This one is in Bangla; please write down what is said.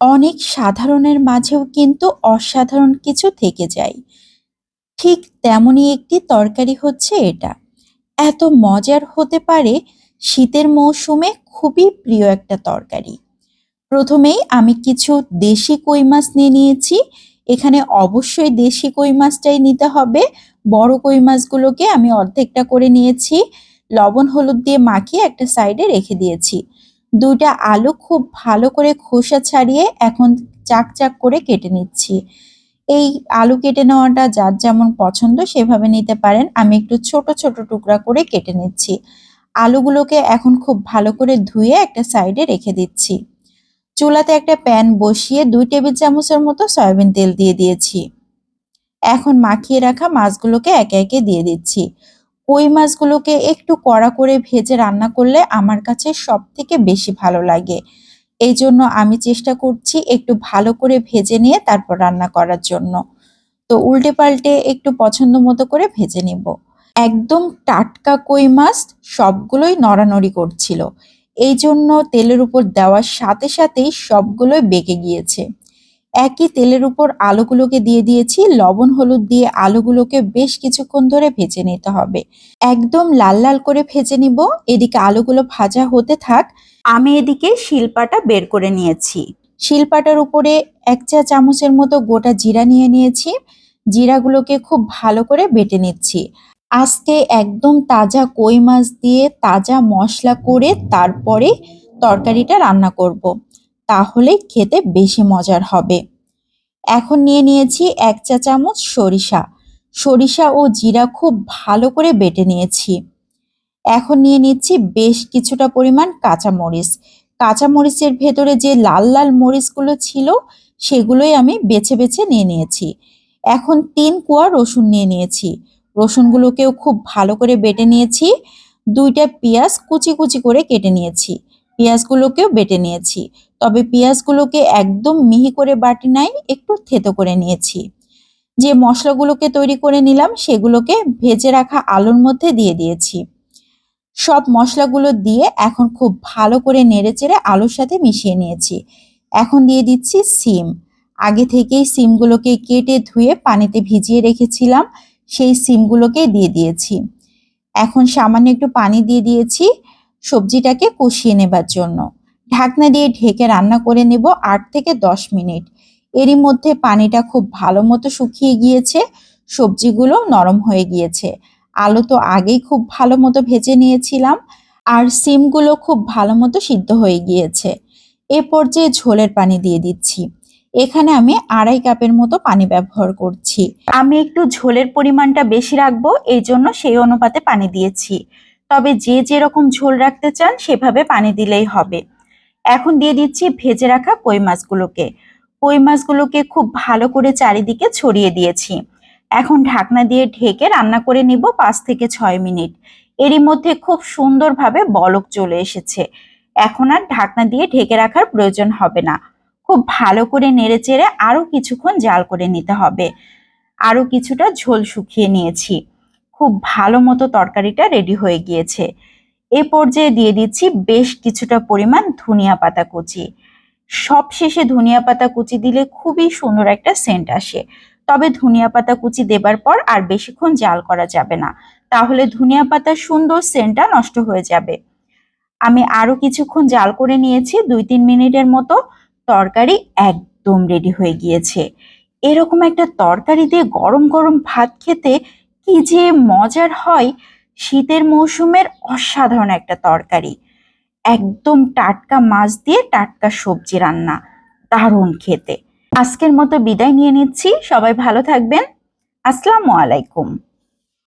অনেক সাধারণের মাঝেও কিন্তু অসাধারণ কিছু থেকে যায়। ঠিক তেমনই একটি তরকারি হচ্ছে এটা। এত মজার হতে পারে শীতের মৌসুমে খুবই প্রিয় একটা তরকারি। প্রথমেই আমি কিছু দেশি কই মাছ নিয়ে নিয়েছি। এখানে অবশ্যই দেশি কই মাছটাই নিতে হবে। বড় কই মাছগুলোকে আমি অর্ধেকটা করে নিয়েছি। লবণ, হলুদ দিয়ে মাখিয়ে একটা সাইডে রেখে দিয়েছি। দুইটা আলু খুব ভালো করে খোসা ছাড়িয়ে এখন চাক চাক করে কেটে নিচ্ছি। এই আলু কেটে নেওয়াটা যার যেমন পছন্দ সেভাবে নিতে পারেন। আমি একটু ছোট ছোট টুকরা করে কেটে নিচ্ছি। আলুগুলোকে এখন খুব ভালো করে ধুয়ে একটা সাইডে রেখে দিচ্ছি। চুলাতে একটা প্যান বসিয়ে দুই টেবিল চামচের মতো সয়াবিন তেল দিয়ে দিয়েছি। এখন মাখিয়ে রাখা মাছগুলোকে একে একে দিয়ে দিচ্ছি। কই মাছগুলোকে একটু কড়া করে ভেজে রান্না করলে আমার কাছে সব থেকে বেশি ভালো লাগে। এই জন্য আমি চেষ্টা করছি একটু ভালো করে ভেজে নিয়ে তারপর রান্না করার জন্য। তো উল্টে পাল্টে একটু পছন্দ মতো করে ভেজে নিব। একদম টাটকা কই মাছ সবগুলোই নড়ানড়ি করছিল। এই জন্য তেলের উপর দেওয়ার সাথে সাথেই সবগুলোই বেঁকে গিয়েছে। একই তেলের উপর আলুগুলোকে দিয়ে দিয়েছি। লবণ, হলুদ দিয়ে আলুগুলোকে বেশ কিছুক্ষণ ধরে ভেজে নিতে হবে। একদম লাল লাল করে ভেজে নিব। এদিকে আলুগুলো ভাজা হতে থাক। আমি এদিকে শিলপাটা বের করে নিয়েছি। শিলপাটার উপরে এক চা চামচের মতো গোটা জিরা নিয়ে নিয়েছি। জিরাগুলোকে খুব ভালো করে বেটে নিচ্ছি। আজকে একদম তাজা কই মাছ দিয়ে তাজা মশলা করে তারপরে তরকারিটা রান্না করব। তাহলে খেতে বেশি মজার হবে। এখন নিয়ে নিয়েছি এক চা চামচ সরিষা। সরিষা ও জিরা খুব ভালো করে বেটে নিয়েছি। এখন নিয়ে নিচ্ছি বেশ কিছুটা পরিমাণ কাঁচামরিচ। কাঁচামরিচের ভেতরে যে লাল লাল মরিচগুলো ছিল, সেগুলোই আমি বেছে বেছে নিয়ে নিয়েছি। এখন তিন কুয়া রসুন নিয়ে নিয়েছি। রসুনগুলোকেও খুব ভালো করে বেটে নিয়েছি। দুইটা পেঁয়াজ কুচি কুচি করে কেটে নিয়েছি। পেঁয়াজগুলোকেও বেটে নিয়েছি। তবে পেঁয়াজগুলোকে একদম মিহি করে বাটি নাই, একটু থেতো করে নিয়েছি। যে মশলাগুলোকে তৈরি করে নিলাম, সেগুলোকে ভেজে রাখা আলুর মধ্যে দিয়ে দিয়েছি। সব মশলাগুলো দিয়ে এখন খুব ভালো করে নেড়েচেড়ে আলুর সাথে মিশিয়ে নিয়েছি। এখন দিয়ে দিচ্ছি সিম। আগে থেকেই সিমগুলোকে কেটে ধুয়ে পানিতে ভিজিয়ে রেখেছিলাম, সেই সিমগুলোকে দিয়ে দিয়েছি। এখন সামান্য একটু পানি দিয়ে দিয়েছি। সবজিটাকে কষিয়ে নেবার জন্য। ঢাকনা দিয়ে ঢেকে রান্না করে নেব আট থেকে দশ মিনিট। এরই মধ্যে পানিটা খুব ভালো মতো শুকিয়ে গিয়েছে, সবজিগুলো নরম হয়ে গিয়েছে। আলু তো আগেই খুব ভালো মতো ভেজে নিয়েছিলাম, আর সিমগুলো খুব ভালো মতো সিদ্ধ হয়ে গিয়েছে। এ পর্যায়ে ঝোলের পানি দিয়ে দিচ্ছি। এখানে আমি আড়াই কাপের মতো পানি ব্যবহার করছি। আমি একটু ঝোলের পরিমাণটা বেশি রাখব, এই জন্য সেই অনুপাতে পানি দিয়েছি। তবে যে যেরকম ঝোল রাখতে চান, সেভাবে পানি দিলেই হবে। এখন দিয়ে দিচ্ছি ভেজে রাখা কই মাছগুলোকে। কই মাছগুলোকে খুব ভালো করে চারিদিকে ছড়িয়ে দিয়েছি। এখন ঢাকনা দিয়ে ঢেকে রান্না করে নিব পাঁচ থেকে ছয় মিনিট। এরই মধ্যে খুব সুন্দরভাবে বলক চলে এসেছে। এখন আর ঢাকনা দিয়ে ঢেকে রাখার প্রয়োজন হবে না। খুব ভালো করে নেড়ে চেড়ে আরও কিছুক্ষণ জাল করে নিতে হবে। আরও কিছুটা ঝোল শুকিয়ে নিয়েছি। খুব ভালো মতো তরকারিটা রেডি হয়ে গিয়েছে। এ পর্যায়ে দিয়ে দিচ্ছি বেশ কিছুটা পরিমাণ ধনিয়া পাতা কুচি। সব শেষে ধনিয়া পাতা কুচি দিলে খুবই সুন্দর একটা সেন্ট আসে। তবে ধনিয়া পাতা কুচি দেবার পর আর বেশিক্ষণ জাল করা যাবে না। তাহলে ধনিয়া পাতার সুন্দর সেন্টটা নষ্ট হয়ে যাবে। আমি আরও কিছুক্ষণ জাল করে নিয়েছি দুই তিন মিনিটের মতো। তরকারি একদম রেডি হয়ে গিয়েছে। এরকম একটা তরকারি দিয়ে গরম গরম ভাত খেতে কি যে মজার হয়, শীতের মৌসুমের অসাধারণ একটা তরকারি। একদম টাটকা মাছ দিয়ে টাটকা সবজি রান্না, দারুণ খেতে। আজকের মতো বিদায় নিয়ে নিচ্ছি, সবাই ভালো থাকবেন। আসসালামু আলাইকুম।